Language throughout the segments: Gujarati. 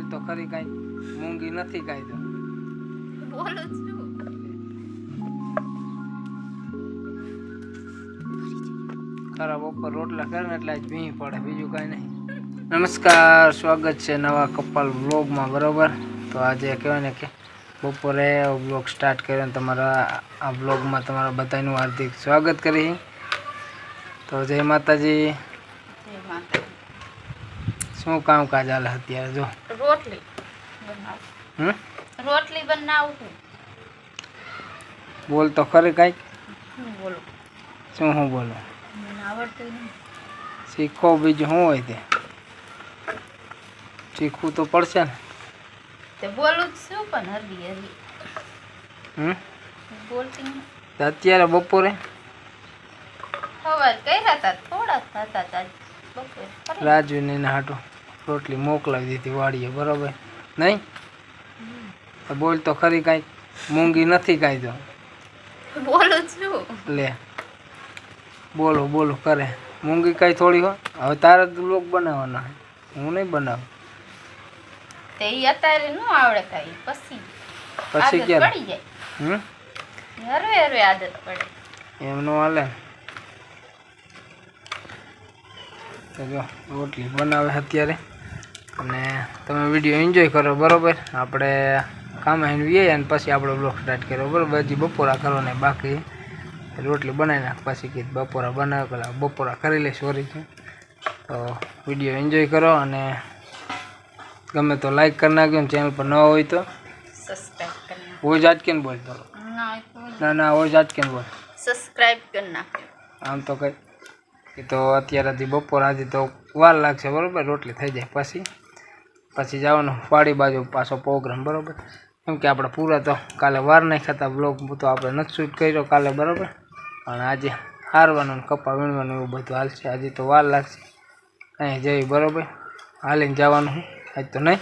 બોલ તો ખરી કાંઈ. મૂંગી નથી કાંઈ તો. બોલો છું. ખરાબ ઉપર રોટલા કરે ને એટલે જ ભીં પડે બીજું કાંઈ નહીં. નમસ્કાર સ્વાગત છે નવા કપાલ વ્લોગમાં બરોબર? તો આજે કહેવાય ને કે બપોરે વ્લોગ સ્ટાર્ટ કર્યો ને તમારા આ વ્લોગમાં તમારા બધાનું હાર્દિક સ્વાગત કરી તો જય માતાજી. શું કામ કામકાજ હાલે અત્યારે જો? રોટલી. બનાવું રોટલી બનાવું બોલ તો ખરી કંઈક. બોલું? શું હું બોલું? મને આવડતું નહીં. શીખો બીજું શું હોય તે? શીખવું તો પડશે ને. તે બોલું જ છું પણ હમ બોલતી અત્યારે બપોરે? સવાર કર્યા હતા થોડા થતા હતા બપોર. ફરી. રાજુને એના હાટું. રોટલી મોકલાવી દીધી વાડીએ બરાબર? નહીં? બોલ તો ખરી કાંઈક મૂંગી નથી કાંઈ તો. બોલો છું. લે. બોલો બોલો કરે. મૂંગી કાંઈ થોડી હોય હવે તારે લોક બનાવવાના હું નહીં બનાવું. તે અત્યારે ન આવડે કાંઈ. પછી પછી ક્યારે? પડી જાય. હમ? હરવે હરવે આદત પડે. એમનું હાલે. તો જો રોટલી બનાવે અત્યારે. અને તમે વીડિયો એન્જોય કરો બરોબર? આપણે કામ વીએ અને પછી આપણો બ્લોગ સ્ટાર્ટ કર્યો બરાબર? હજી બપોરા કરવાના બાકી. રોટલી બનાવી નાખ પછી કીધું બપોરા બનાવે પેલા બપોરા કરી લઈશ સોરી છે તો વીડિયો એન્જોય કરો અને ગમે તો લાઈક કરી નાખજો ચેનલ પર ન હોય તો. હોય જાત કેમ બોલ તો. ના ના હોય જાત કેમ બોલ. સબસ્ક્રાઇબ કરી નાખો આમ તો કંઈ. તો અત્યારેથી બપોર આજે તો વાર લાગશે બરાબર? રોટલી થઈ જાય પછી. પછી જવાનું વાડી બાજુ પાછો પ્રોગ્રામ બરાબર? કેમ કે આપણે પૂરા તો કાલે વાર નહીં ખાતા બ્લોગ તો આપણે નથી શૂટ કર્યો કાલે બરાબર? પણ આજે હારવાનું કપા વીણવાનું એવું બધું હાલશે. આજે તો વાર લાગશે. અહીં જઈ બરાબર? હાલીને જવાનું હું. આજ તો નહીં?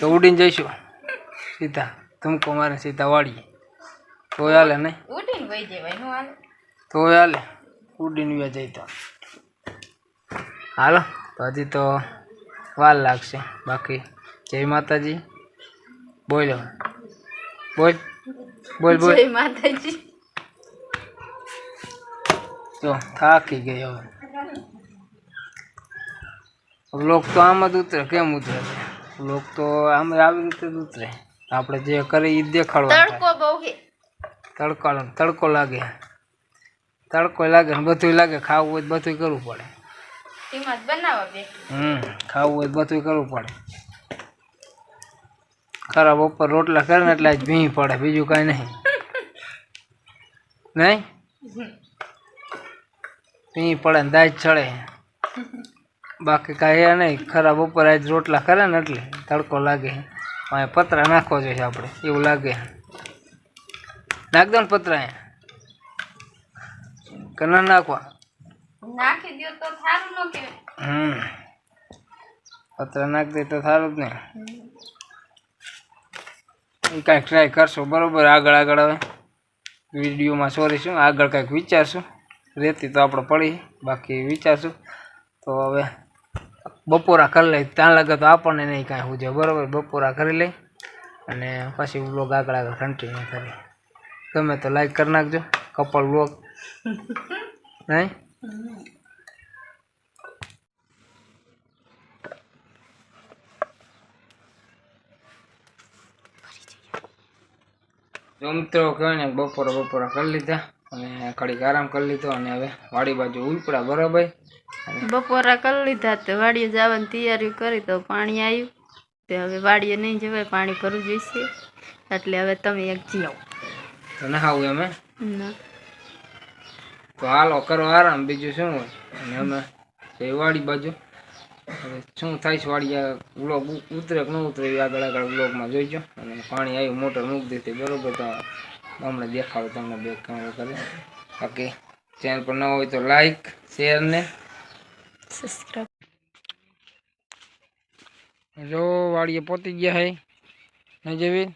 તો ઉડીને જઈશું. સીધા. ધમકો મારે સીધા વાળીએ તો હાલે નહીં? તો હાલે. ઉડીને વ્યા જઈ તો. હાલો તો હજી તો વાર લાગશે. બાકી જય માતાજી. બોલો. બોલ. બોલ બોલ. જય માતાજી. જો થાકી ગઈ હવે. લોક તો આમ જ ઉતરે. કેમ ઉતરે? લોક તો આમ આવી રીતે જ ઉતરે. આપણે જે કરી એ દેખાડવા તડકો બહુ તડકો તડકો લાગે. તડકો લાગે ને બધું લાગે. ખાવું હોય તો બધું કરવું પડે. જ બનાવવા બે હમ ખાવું હોય બધું કરવું પડે. ખરાબ બપોર રોટલા કરે ને એટલે જ ભીં પડે બીજું કાંઈ નહીં. નહીં? ભીં પડે ને દાજ ચડે. બાકી કાંઈ એ નહીં ખરાબ બપોર આજ રોટલા કરે ને એટલે તડકો લાગે. અહીંયા પતરા નાખવો જોઈએ આપણે એવું લાગે. નાખ દો ને પતરા અહીંયા. કે ના નાખવા? નાખી દો તો સારું ન કે હમ. પતરા નાખ દે તો સારું જ ને. એ કાંઈક ટ્રાય કરશો. બરાબર આગળ આગળ હવે વિડીયોમાં સોરી શું આગળ કાંઈક વિચારશું. રેતી તો આપણે પડી બાકી વિચારશું. તો હવે બપોરા કરી લઈ ત્યાં લાગે તો આપણને નહીં કાંઈ હું બરાબર બપોરા કરી લઈ અને પછી બ્લોગ આગળ આગળ કન્ટિન્યુ કરી ગમે તો લાઈક કરી નાખજો. કપલ બ્લોગ નહીં? જો મિત્રો કહેવાય ને બપોરા બપોરા કરી લીધા અને ઘડીક આરામ કરી લીધો અને હવે વાડી બાજુ ઉલપડા બરાબર. બપોરા કરી લીધા તો વાડીએ જવાની તૈયારી કરી તો પાણી આવ્યું. તે હવે વાડીએ નહીં જવાય પાણી ભરવું જોઈશે. એટલે હવે તમે એક જીઓ તો નહાવું અમે ના. તો હાલો કરો આરામ બીજું શું હોય? અને અમે વાડી બાજુ. શું થાય છે વાડી વ્લોગ ઉતરે કે ન ઉતરે આગળ આગળ વ્લોગમાં જોઈજો. અને પાણી આવ્યું મોટર મૂકી દીધી બરોબર. તો હમણાં દેખાડો તમને બે કેમેરો કરે. બાકી ચેનલ પર ન હોય તો લાઈક શેર ને સબસ્ક્રાઈબ જો વાડીએ પહોંચી ગયા હે નહીં જેવી